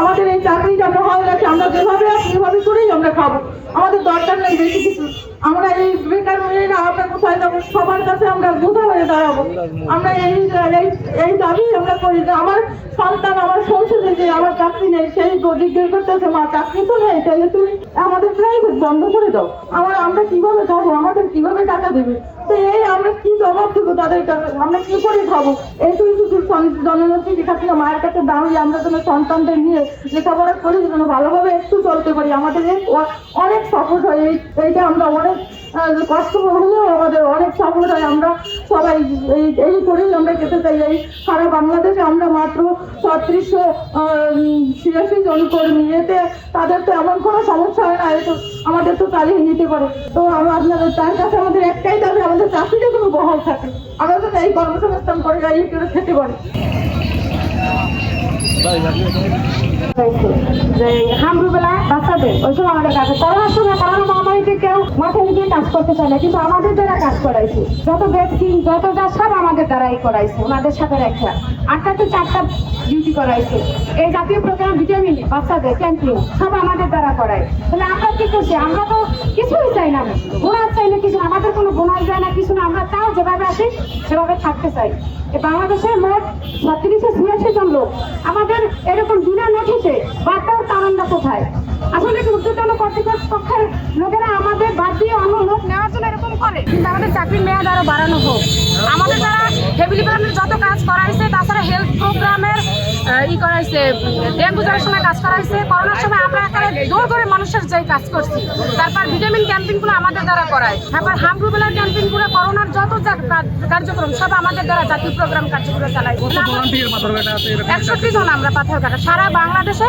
আমাদের এই চাকরিটা আমরা যেভাবে করেই আমরা খাব। আমাদের দরকার নেই বেশি কিছু। আমরা আমরা কোথায় যাব? সবার কাছে আমরা হয়ে দাঁড়াবো। আমরা এই এই আমরা করি যে আমার সন্তান যে চাকরি নেই, সেই করতেছে চাকরি তো নেই, তাহলে তুমি আমাদের প্রাইভেট বন্ধ করে দাও। আমার আমরা কীভাবে খাব আমাদের কীভাবে টাকা দেবে? তো এই আমরা কি জবাব দেবো তাদের আমরা কি করে খাব? এইটুকু শুধু জননেত্রী শেখ হাসিনা মায়ের কাছে দাঁড়ি আমরা যেন সন্তানদের নিয়ে লেখাপড়া করি, যেন ভালোভাবে একটু চলতে পারি। আমাদের অনেক সফল হয়। এই, এইটা আমরা অনেক কষ্ট হলেও আমাদের অনেক সফল হয়। আমরা সবাই এই এই করেই আমরা খেতে চাই। এই সারা বাংলাদেশে আমরা মাত্র ছত্রিশশো ছিয়াশি জন কর্মী এতে তাদের তো এমন কোনো সমস্যা হয় না এতো আমাদের তো চালিয়ে নিতে পারে। তো আপনাদের তার কাছে আমাদের একটাই দাবি, আমাদের চাকরিটা কোনো বহাল থাকে আমরা তো এই কর্মসংস্থান করে গাড়ি করে খেতে পারি। যে হামরুবেলা বাচ্চাদের, ওই সময় আমাদের কাছে করোনার সময় করোনা মহামারীতে কাজ করতে চায় না, কিন্তু আমাদের দ্বারা কাজ করাইছে। যত ভ্যাকসিন যত যা সব আমাদের দ্বারাই করাইছে, ওনাদের সাথে রেখা। আটটাতে চারটা ডিউটি করাইছে। এই জাতীয় প্রোগ্রাম ভিটামিন বাচ্চাদের ক্যাম্পিং সব আমাদের দ্বারা করায়। তাহলে আমরা কি করছি? আমরা তো কিছুই চাই না। বোনাস কিছু না, আমাদের কোনো বোনাস যায় না, কিছু না। আমরা তাও যেভাবে আসি, সেভাবে থাকতে চাই। বাংলাদেশের মোট ছত্রিশশো ছিয়াশি জন লোক। আমাদের এরকম বিনা নোটিশে বার্তাও তারণটা কোথায়? আসলে উদ্যোতন কর্তৃপক্ষের লোকেরা আমাদের বাদ দিয়ে অন্য লোক নেওয়ার জন্য এরকম করে। কিন্তু আমাদের চাকরির মেয়াদ আরও বাড়ানো হোক। আমাদের দ্বারা ফ্যামিলি প্ল্যানের যত কাজ করাইছে তাছাড়া হেলথ প্রোগ্রামের ই করাইছে ডেঙ্গু জ্বরের সময় কাজ করাইছে। করোনার সময় আমরা এখানে দৌড় করে মানুষের যে কাজ করছি তারপর ভিটামিন ক্যাম্পিংগুলো আমাদের দ্বারা করায়। তারপর হাম রুবেলার ক্যাম্পিংগুলো করোনার যত কার্যক্রম সব আমাদের দ্বারা জাতীয় প্রোগ্রাম কার্যক্রম চালাই একষট্টি জন আমরা পাথর কাটা। সারা বাংলাদেশে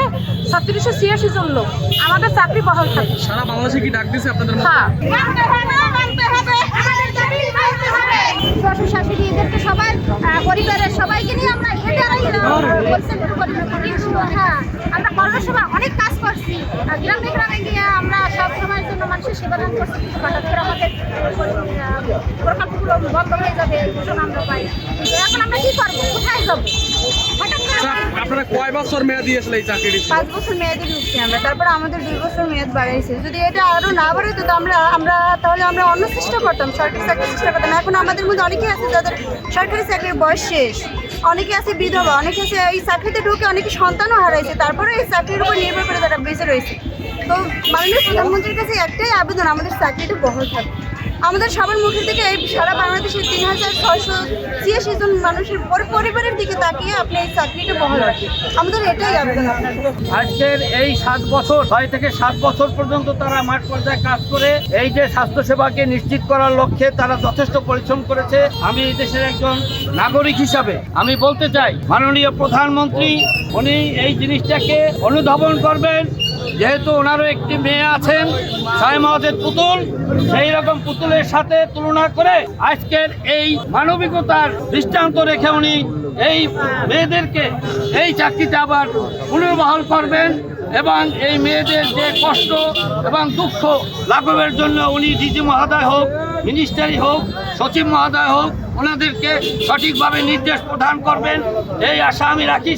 ছত্রিশশো ছিয়াশি জন লোক। আমাদের চাকরি বহাল থাকে। সারা বাংলাদেশে কি ডাক দিছে আপনাদের হ্যাঁ। শ্বশুর শাশুড়ি এদেরকে সবাই পরিবারের সবাইকে নিয়ে আমরা হ্যাঁ আমরা করোনার সময় অনেক কাজ করছি। গ্রামে গ্রামে গিয়ে আমরা সব সময়ের মানুষের সেবা করছি। কিন্তু করে আমাদের প্রকল্পগুলো বন্ধ হয়ে যাবে এখন আমরা কি করব? কোথায় যাব? আপনারা কয় বছর এই পাঁচ বছর ঢুকছি আমরা, তারপর আমাদের দুই বছর মেয়াদ বাড়াইছে যদি এটা আরও না তো আমরা আমরা তাহলে আমরা অন্য চেষ্টা করতাম, সরকারি চাকরির চেষ্টা করতাম। এখন আমাদের মধ্যে অনেকেই আছে যাদের সরকারি চাকরির বয়স শেষ। অনেকে আছে বিধবা, অনেকে আছে এই চাকরিতে ঢুকে অনেকে সন্তানও হারাইছে, তারপরে এই চাকরির উপর নির্ভর করে তারা বেঁচে রয়েছে। তো মাননীয় প্রধানমন্ত্রীর কাছে একটাই আবেদন, আমাদের চাকরিটা বহাল থাকে। আমাদের সবার মুখের থেকে এই সারা বাংলাদেশের তিন হাজার ছয়শো ছিয়াশি জন মানুষের পরি- পরিবারের দিকে তাকিয়ে আপনি এই চাকরিটা বহাল রাখেন। আমাদের এটাই আবেদন। আজকের এই সাত বছর, ছয় থেকে সাত বছর পর্যন্ত তারা মাঠ পর্যায়ে কাজ করে, এই যে স্বাস্থ্য সেবাকে নিশ্চিত করার লক্ষ্যে তারা যথেষ্ট পরিশ্রম করেছে। আমি এই দেশের একজন নাগরিক হিসাবে আমি বলতে চাই, মাননীয় প্রধানমন্ত্রী, উনি এই জিনিসটাকে অনুধাবন করবেন। যেহেতু ওনারও একটি মেয়ে আছেন সাইমাওয়াতের পুতুল, সেই রকম পুতুলের সাথে তুলনা করে আজকের এই মানবিকতার দৃষ্টান্ত রেখে উনি এই মেয়েদেরকে, এই চাকরিতে আবার পুনর্বহাল করবেন এবং এই মেয়েদের যে কষ্ট এবং দুঃখ লাঘবের জন্য উনি ডিজি মহোদয় হোক, মিনিস্টারি হোক, সচিব মহোদয় হোক, ওনাদেরকে সঠিকভাবে নির্দেশ প্রদান করবেন, এই আশা আমি রাখি।